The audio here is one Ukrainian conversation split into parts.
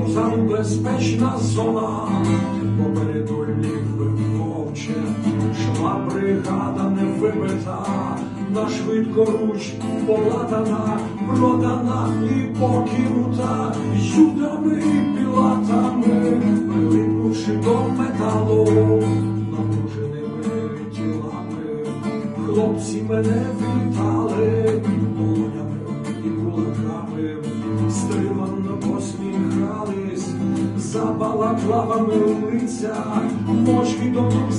позаду безпечна зона, попереду ліве вовче, шла бригада не вибита, на швидкоруч полатана, продана і покинута юдами і пілатами, прилипнувши до металу, напруженими тілами, хлопці мене вітали за балаклавами лиця, мож до рук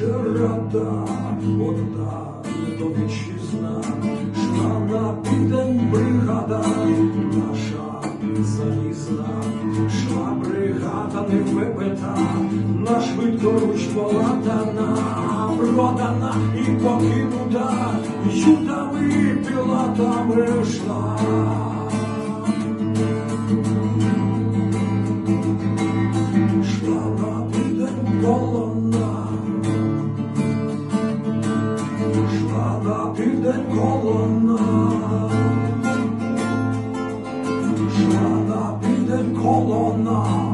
дуже рада, одна недовічізна, шла на південь бригада, наша залізна, шла бригада не вибита, на швидкоруч поладана, продана і покинута, юдами пілатами йшла. kolunu Şurada bir de kolona